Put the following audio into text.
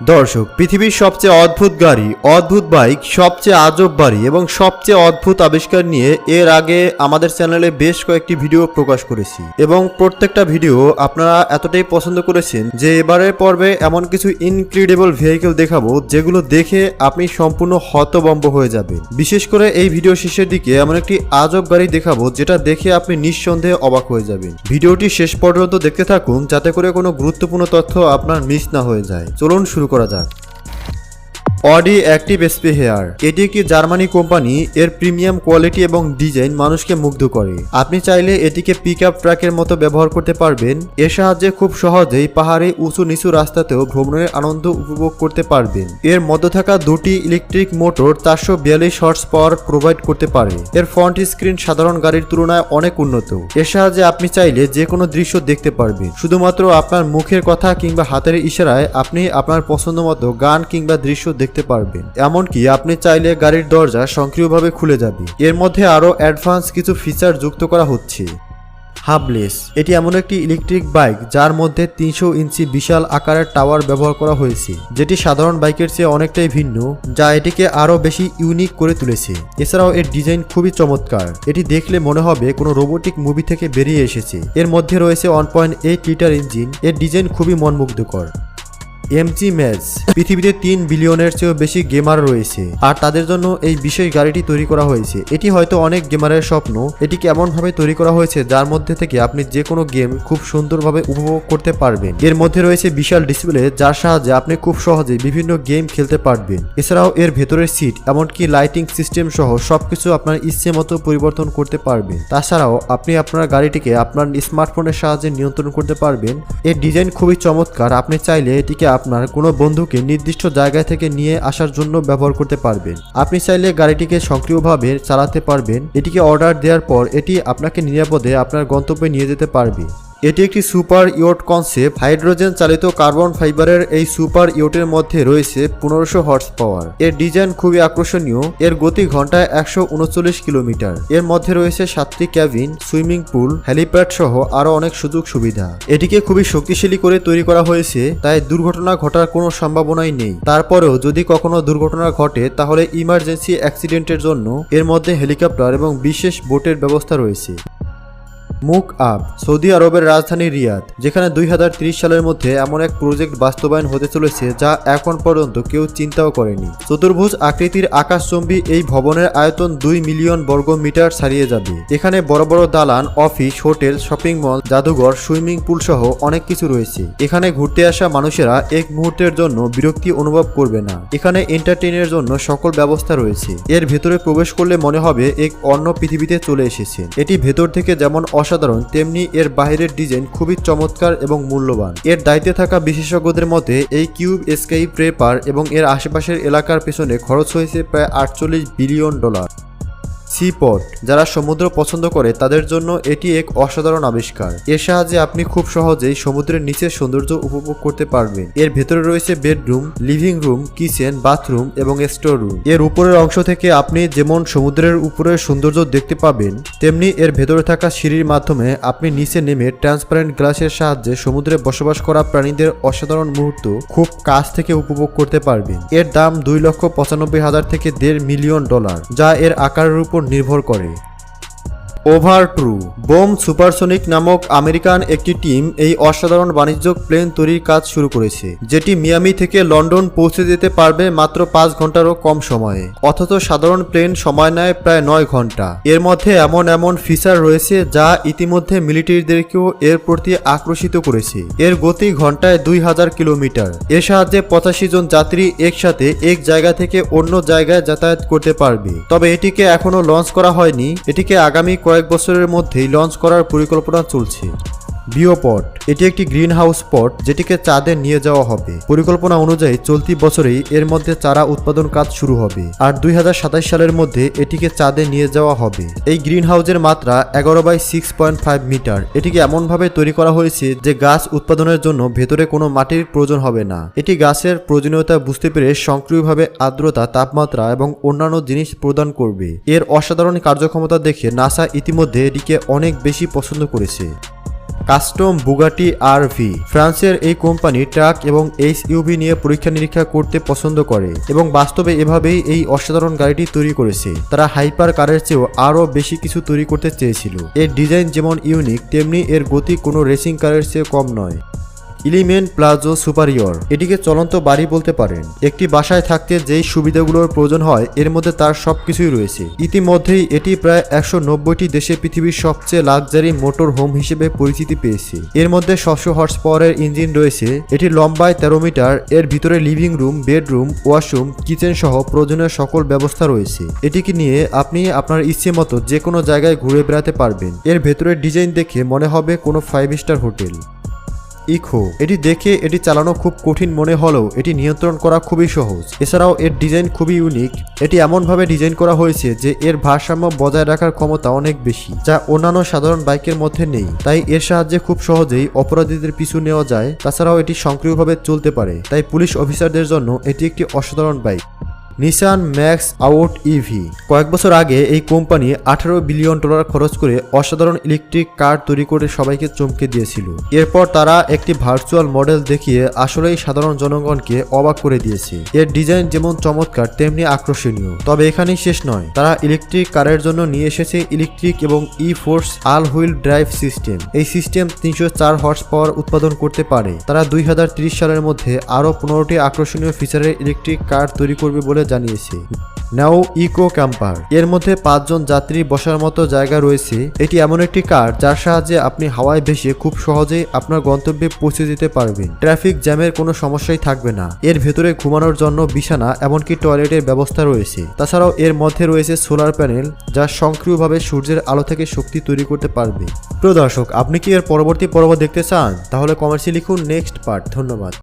দর্শক, পৃথিবীর সবচেয়ে অদ্ভুত গাড়ি, অদ্ভুত বাইক, সবচেয়ে আজব বাড়ি এবং সবচেয়ে অদ্ভুত আবিষ্কার নিয়ে এর আগে আমাদের চ্যানেলে বেশ কয়েকটি ভিডিও প্রকাশ করেছি এবং প্রত্যেকটা ভিডিও আপনারা এতটাই পছন্দ করেছেন যে এবারের পর্বে এমন কিছু ইনক্রেডিবল ভেহিকেল দেখাবো যেগুলো দেখে আপনি সম্পূর্ণ হতবম্ব হয়ে যাবেন। বিশেষ করে এই ভিডিও শেষের দিকে এমন একটি আজব গাড়ি দেখাবো যেটা দেখে আপনি নিঃসন্দেহে অবাক হয়ে যাবেন। ভিডিওটি শেষ পর্যন্ত দেখতে থাকুন যাতে করে কোনো গুরুত্বপূর্ণ তথ্য আপনার মিস না হয়ে যায়। চলুন শুরু করা যাক। Audi activesphere. এটি একটি জার্মানি কোম্পানি, এর প্রিমিয়াম কোয়ালিটি এবং ডিজাইন মানুষকে মুগ্ধ করে। আপনি চাইলে এটিকে পিক আপ ট্রাকের মতো ব্যবহার করতে পারবেন। এর সাহায্যে খুব সহজেই পাহাড়ে উঁচু নিচু রাস্তাতেও ভ্রমণের আনন্দ উপভোগ করতে পারবেন। এর মধ্যে থাকা দুটি ইলেকট্রিক মোটর চারশো বিয়াল্লিশ হর্স পাওয়ার প্রোভাইড করতে পারে। এর ফ্রন্ট স্ক্রিন সাধারণ গাড়ির তুলনায় অনেক উন্নত। এর সাহায্যে আপনি চাইলে যে কোনো দৃশ্য দেখতে পারবেন। শুধুমাত্র আপনার মুখের কথা কিংবা হাতের ইশারায় আপনি আপনার পছন্দ মতো গান কিংবা দৃশ্য দেখতে পারবেন। এমনকি আপনি চাইলে গাড়ির দরজা সক্রিয়ভাবে খুলে যাবে। এর মধ্যে আরও অ্যাডভান্স কিছু ফিচার যুক্ত করা হচ্ছে। হাবলেস, এটি এমন একটি ইলেকট্রিক বাইক যার মধ্যে তিনশো ইঞ্চি বিশাল আকারের টাওয়ার ব্যবহার করা হয়েছে, যেটি সাধারণ বাইকের চেয়ে অনেকটাই ভিন্ন, যা এটিকে আরও বেশি ইউনিক করে তুলেছে। এছাড়াও এর ডিজাইন খুবই চমৎকার। এটি দেখলে মনে হবে কোনো রোবোটিক মুভি থেকে বেরিয়ে এসেছে। এর মধ্যে রয়েছে one point eight litre engine এর ডিজাইন খুবই মনমুগ্ধকর। এমজি ম্যাচ পৃথিবীতে তিন বিলিয়নের চেয়েও বেশি গেমার রয়েছে। আর তাদের জন্য এই বিশেষ গাড়িটি তৈরি করা হয়েছে। এটি হয়তো অনেক গেমারের স্বপ্ন। এটিকে এমনভাবে তৈরি করা হয়েছে, যার মধ্যে থেকে আপনি যে কোনো গেম খুব সুন্দরভাবে উপভোগ করতে পারবেন। এর মধ্যে রয়েছে বিশাল ডিসপ্লে যার সাহায্যে আপনি খুব সহজে বিভিন্ন গেম খেলতে পারবেন। এছাড়াও এর ভেতরের সিট এমনকি লাইটিং সিস্টেম সহ সবকিছু আপনার ইচ্ছে মতো পরিবর্তন করতে পারবেন। তাছাড়াও আপনি আপনার গাড়িটিকে আপনার স্মার্টফোনের সাহায্যে নিয়ন্ত্রণ করতে পারবেন। এর ডিজাইন খুবই চমৎকার। আপনি চাইলে এটিকে আপনার কোনো বন্ধুকে নির্দিষ্ট জায়গা থেকে নিয়ে আসার জন্য ব্যবহার করতে পারবেন। আপনি চাইলে গাড়িটিকে সক্রিয়ভাবে চালাতে পারবেন। এটিকে অর্ডার দেওয়ার পর এটি আপনাকে নিরাপদে আপনার গন্তব্যে নিয়ে যেতে পারবে। এটি একটি সুপার ইয়ট কনসেপ্ট হাইড্রোজেন চালিত কার্বন ফাইবারের এই সুপার ইয়টের মধ্যে রয়েছে পনেরোশো হর্স পাওয়ার। এর ডিজাইন খুবই আকর্ষণীয়। এর গতি ঘন্টায় একশো উনচল্লিশ কিলোমিটার। এর মধ্যে রয়েছে সাতটি ক্যাবিন, সুইমিং পুল হ্যালিপ্যাড সহ আরও অনেক সুযোগ সুবিধা। এটিকে খুবই শক্তিশালী করে তৈরি করা হয়েছে, তাই দুর্ঘটনা ঘটার কোনো সম্ভাবনাই নেই। তারপরেও যদি কখনো দুর্ঘটনা ঘটে, তাহলে ইমার্জেন্সি অ্যাক্সিডেন্টের জন্য এর মধ্যে হেলিকপ্টার এবং বিশেষ বোটের ব্যবস্থা রয়েছে। মুক আপ সৌদি আরবের রাজধানী রিয়াদ, যেখানে দুই হাজার ত্রিশ সালের মধ্যে এমন এক প্রজেক্ট বাস্তবায়ন হতে চলেছে যা এখন পর্যন্ত কেউ চিন্তাও করেনি। চতুর্ভুজ আকৃতির আকাশচম্বী এই ভবনের আয়তন দুই মিলিয়ন বর্গ মিটার ছাড়িয়ে যাবে। এখানে বড় বড় দালান, অফিস, হোটেল, শপিং মল, জাদুঘর, সুইমিং পুল সহ অনেক কিছু রয়েছে। এখানে ঘুরতে আসা মানুষেরা এক মুহূর্তের জন্য বিরক্তি অনুভব করবে না। এখানে এন্টারটেইনের জন্য সকল ব্যবস্থা রয়েছে। এর ভেতরে প্রবেশ করলে মনে হবে এক অন্য পৃথিবীতে চলে এসেছে এটি ভেতর থেকে যেমন অসাধারণ, তেমনি এর বাইরের ডিজাইন খুবই চমৎকার এবং মূল্যবান। এর দায়িত্বে থাকা বিশেষজ্ঞদের মতে, এই কিউব স্কাই প্রেপার এবং এর আশেপাশের এলাকার পেছনে খরচ হয়েছে প্রায় আটচল্লিশ বিলিয়ন ডলার। সিপট যারা সমুদ্র পছন্দ করে, তাদের জন্য এটি এক অসাধারণ আবিষ্কার। এর সাহায্যে আপনি খুব সহজেই সমুদ্রের নিচের সৌন্দর্য উপভোগ করতে পারবেন। এর ভেতরে রয়েছে bedroom, living room, kitchen, bathroom এবং স্টোর রুম। এর উপরের অংশ থেকে আপনি যেমন সমুদ্রের উপরের সৌন্দর্য দেখতে পাবেন, তেমনি এর ভেতরে থাকা সিঁড়ির মাধ্যমে আপনি নিচে নেমে ট্রান্সপারেন্ট গ্লাসের সাহায্যে সমুদ্রে বসবাস করা প্রাণীদের অসাধারণ মুহূর্ত খুব কাছ থেকে উপভোগ করতে পারবেন। এর দাম দুই লক্ষ পঁচানব্বই হাজার থেকে দেড় মিলিয়ন ডলার, যা এর আকারের উপর নির্ভর করে। Overture. বোম সুপারসোনিক নামক আমেরিকান একটি টিম এই অসাধারণ বাণিজ্যিক প্লেন তৈরির কাজ শুরু করেছে, যেটি মিয়ামি থেকে লন্ডন পৌঁছে যেতে পারবে মাত্র পাঁচ ঘন্টারও কম সময়ে। অথচ সাধারণ প্লেন সময় নেয় প্রায় নয় ঘণ্টা এর মধ্যে এমন এমন ফিচার রয়েছে যা ইতিমধ্যে মিলিটারিদেরকেও এর প্রতি আকর্ষিত করেছে। এর গতি ঘন্টায় দুই হাজার কিলোমিটার। এর সাহায্যে পঁচাশি জন যাত্রী একসাথে এক জায়গা থেকে অন্য জায়গায় যাতায়াত করতে পারবে। তবে এটিকে এখনও লঞ্চ করা হয়নি। এটিকে আগামী কয়েক বছরের মধ্যেই লঞ্চ করার পরিকল্পনা চলছে। বিওপট এটি একটি গ্রিন হাউস পট যেটিকে চাঁদে নিয়ে যাওয়া হবে। পরিকল্পনা অনুযায়ী চলতি বছরেই এর মধ্যে চারা উৎপাদন কাজ শুরু হবে আর দুই হাজার সাতাশ সালের মধ্যে এটিকে চাঁদে নিয়ে যাওয়া হবে। এই গ্রিন হাউসের মাত্রা এগারো by six point five metre. এটিকে এমনভাবে তৈরি করা হয়েছে যে গাছ উৎপাদনের জন্য ভেতরে কোনো মাটির প্রয়োজন হবে না। এটি গাছের প্রয়োজনীয়তা বুঝতে পেরে সক্রিয়ভাবে আর্দ্রতা, তাপমাত্রা এবং অন্যান্য জিনিস প্রদান করবে। এর অসাধারণ কার্যক্ষমতা দেখে নাসা ইতিমধ্যে এটিকে অনেক বেশি পছন্দ করেছে। কাস্টম, বুগাটি আর ভি ফ্রান্সের এই কোম্পানি ট্রাক এবং এইচ ইউভি নিয়ে পরীক্ষা নিরীক্ষা করতে পছন্দ করে এবং বাস্তবে এভাবেই এই অসাধারণ গাড়িটি তৈরি করেছে। তারা হাইপার কারের চেয়েও আরও বেশি কিছু তৈরি করতে চেয়েছিল। এর ডিজাইন যেমন ইউনিক, তেমনি এর গতি কোনো রেসিং কারের চেয়ে কম নয়। Element Palazzo Superior. এটিকে চলন্ত বাড়ি বলতে পারেন। একটি বাসায় থাকতে যেই সুবিধাগুলোর প্রয়োজন হয়, এর মধ্যে তার সবকিছুই রয়েছে। ইতিমধ্যেই এটি প্রায় একশো নব্বইটি দেশে পৃথিবীর সবচেয়ে লাক্সারি মোটর হোম হিসেবে পরিচিতি পেয়েছে। এর মধ্যে ছশো হর্স পাওয়ারের ইঞ্জিন রয়েছে, এটি লম্বায় তেরো মিটার, এর ভিতরে living room, bedroom, washroom, kitchen সহ প্রয়োজনীয় সকল ব্যবস্থা রয়েছে। এটিকে নিয়ে আপনি আপনার ইচ্ছে মতো যে কোনো জায়গায় ঘুরে বেড়াতে পারবেন। এর ভেতরের ডিজাইন দেখে মনে হবে কোনো ফাইভ স্টার হোটেল। ইকো এটি দেখে এটি চালানো খুব কঠিন মনে হলেও এটি নিয়ন্ত্রণ করা খুবই সহজ। এছাড়াও এর ডিজাইন খুবই ইউনিক। এটি এমনভাবে ডিজাইন করা হয়েছে যে এর ভারসাম্য বজায় রাখার ক্ষমতা অনেক বেশি, যা অন্যান্য সাধারণ বাইকের মধ্যে নেই। তাই এর সাহায্যে খুব সহজেই অপরাধীদের পিছু নেওয়া যায়। তাছাড়াও এটি সক্রিয়ভাবে চলতে পারে। তাই পুলিশ অফিসারদের জন্য এটি একটি অসাধারণ bike. Nissan Max Out EV কয়েক বছর আগে এই কোম্পানি আঠারো বিলিয়ন ডলার খরচ করে অসাধারণ ইলেকট্রিক কার তৈরি করে সবাইকে চমকে দিয়েছিল। এরপর তারা একটি ভার্চুয়াল মডেল দেখিয়ে আসলেই সাধারণ জনগণকে অবাক করে দিয়েছে। এর ডিজাইন যেমন চমৎকার, তেমনি আকর্ষণীয়। তবে এখানেই শেষ নয়, তারা ইলেকট্রিক কারের জন্য নিয়ে এসেছে ইলেকট্রিক এবং e force all wheel drive system এই সিস্টেম তিনশো চার হর্স পাওয়ার উৎপাদন করতে পারে। তারা দুই সালের মধ্যে আরও পনেরোটি আকর্ষণীয় ফিচারের ইলেকট্রিক কার তৈরি করবে বলে জানিয়েছে। নাও ইকো ক্যাম্পার। এর মধ্যে পাঁচজন যাত্রী বসার মতো জায়গা রয়েছে। এটি এমন একটি কার যার সাহায্যে আপনি হাওয়ায় ভেসে খুব সহজেই আপনার গন্তব্যে পৌঁছে যেতে পারবেন। ট্রাফিক জ্যামের কোনো সমস্যাই থাকবে না। এর ভেতরে ঘুমানোর জন্য বিছানা এমনকি টয়লেটের ব্যবস্থা রয়েছে। তাছাড়াও এর মধ্যে রয়েছে সোলার প্যানেল যা সক্রিয়ভাবে সূর্যের আলো থেকে শক্তি তৈরি করতে পারবে। প্রিয় দর্শক, আপনি কি এর পরবর্তী পর্ব দেখতে চান? তাহলে কমার্সে লিখুন নেক্সট পার্ট। ধন্যবাদ।